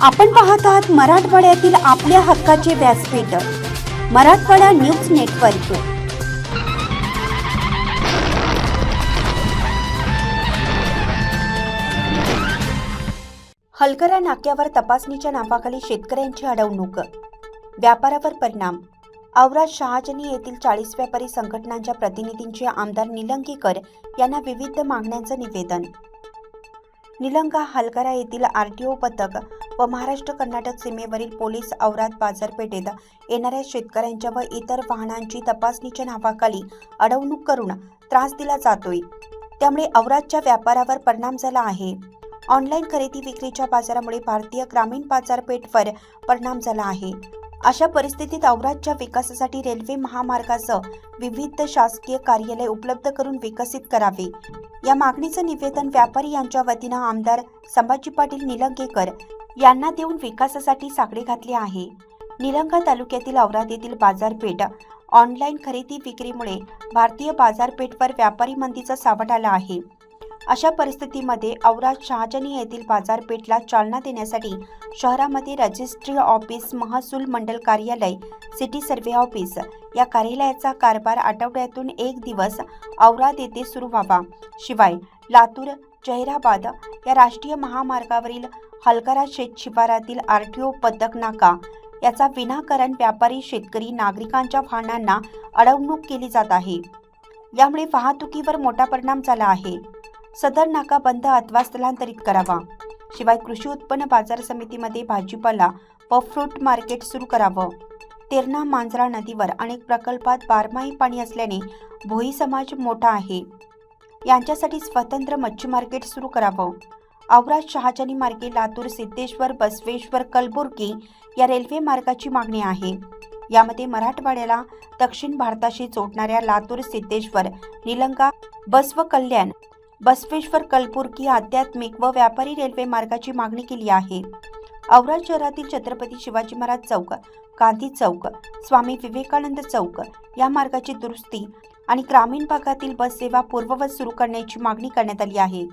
आपण पाहत आहात मराठवाड्यातील आपल्या हक्काचे व्यासपीठ मराठवाडा न्यूज नेटवर्क. हलकरा नाक्यावर तपासणीच्या नावाखाली शेतकऱ्यांची अडवणूक. व्यापारावर परिणाम. औराद शहाजनी येथील चाळीस व्यापारी संघटनांच्या प्रतिनिधींचे आमदार निलंगेकर यांना विविध मागण्यांचं निवेदन. निलंगा हलकरा येथील आरटीओ पथक व महाराष्ट्र कर्नाटक सीमेवरील पोलीस औराद बाजारपेठेत येणाऱ्या शेतकऱ्यांच्या व इतर वाहनांची तपासणीच्या नावाखाली अडवणूक करून त्रास दिला जातोय. त्यामुळे औरादच्या व्यापारावर परिणाम झाला आहे. ऑनलाईन खरेदी विक्रीच्या बाजारामुळे भारतीय ग्रामीण बाजारपेठवर परिणाम झाला आहे. अशा परिस्थितीत औरादच्या विकासासाठी रेल्वे महामार्गासह विविध शासकीय कार्यालय उपलब्ध करून विकसित करावे. या मागणीचं निवेदन व्यापारी यांच्या वतीनं आमदार संभाजी पाटील निलंगेकर यांना देऊन विकासासाठी साकडे घातले आहे. निलंगा तालुक्यातील औराद येथील बाजारपेठ ऑनलाईन खरेदी विक्रीमुळे भारतीय बाजारपेठवर व्यापारी मंदीचा सावट आला आहे. अशा परिस्थितीमध्ये औराद शहाजनी येथील बाजारपेठला चालना देण्यासाठी शहरामध्ये रजिस्ट्री ऑफिस महसूल मंडल कार्यालय सिटी सर्व्हे ऑफिस या कार्यालयाचा कारभार आठवड्यातून एक दिवस औराद येथे सुरू व्हावा. शिवाय लातूर जहिराबाद या राष्ट्रीय महामार्गावरील हलकरा शेत शिवारातील आरटीओ पथक नाका याचा विनाकारण व्यापारी शेतकरी नागरिकांच्या वाहनांना अडवणूक केली जात आहे. यामुळे वाहतुकीवर मोठा परिणाम झाला आहे. सदर नाका बंद अथवा स्थलांतरित करावा. शिवाय कृषी उत्पन्न बाजार समितीमध्ये भाजीपाला व फ्रूट मार्केट सुरू करावं. तेरणा मांजरा नदीवर अनेक प्रकल्पात बारमाही पाणी असल्याने भोई समाज मोठा आहे. यांच्यासाठी स्वतंत्र मच्छी मार्केट सुरू करावं. औराद शहाजनी मार्गे लातूर सिद्धेश्वर बसवेश्वर कलबुर्गी या रेल्वे मार्गाची मागणी आहे. यामध्ये मराठवाड्याला दक्षिण भारताशी जोडणाऱ्या लातूर सिद्धेश्वर निलंगा बसव कल्याण बसवेश्वर कलबुर्गी आध्यात्मिक व व्यापारी रेल्वे मार्गाची मागणी केली आहे. औराद शहरातील छत्रपती शिवाजी महाराज चौक गांधी चौक स्वामी विवेकानंद चौक या मार्गाची दुरुस्ती आणि ग्रामीण भागातील बस सेवा पूर्ववत सुरू करण्याची मागणी करण्यात आली आहे.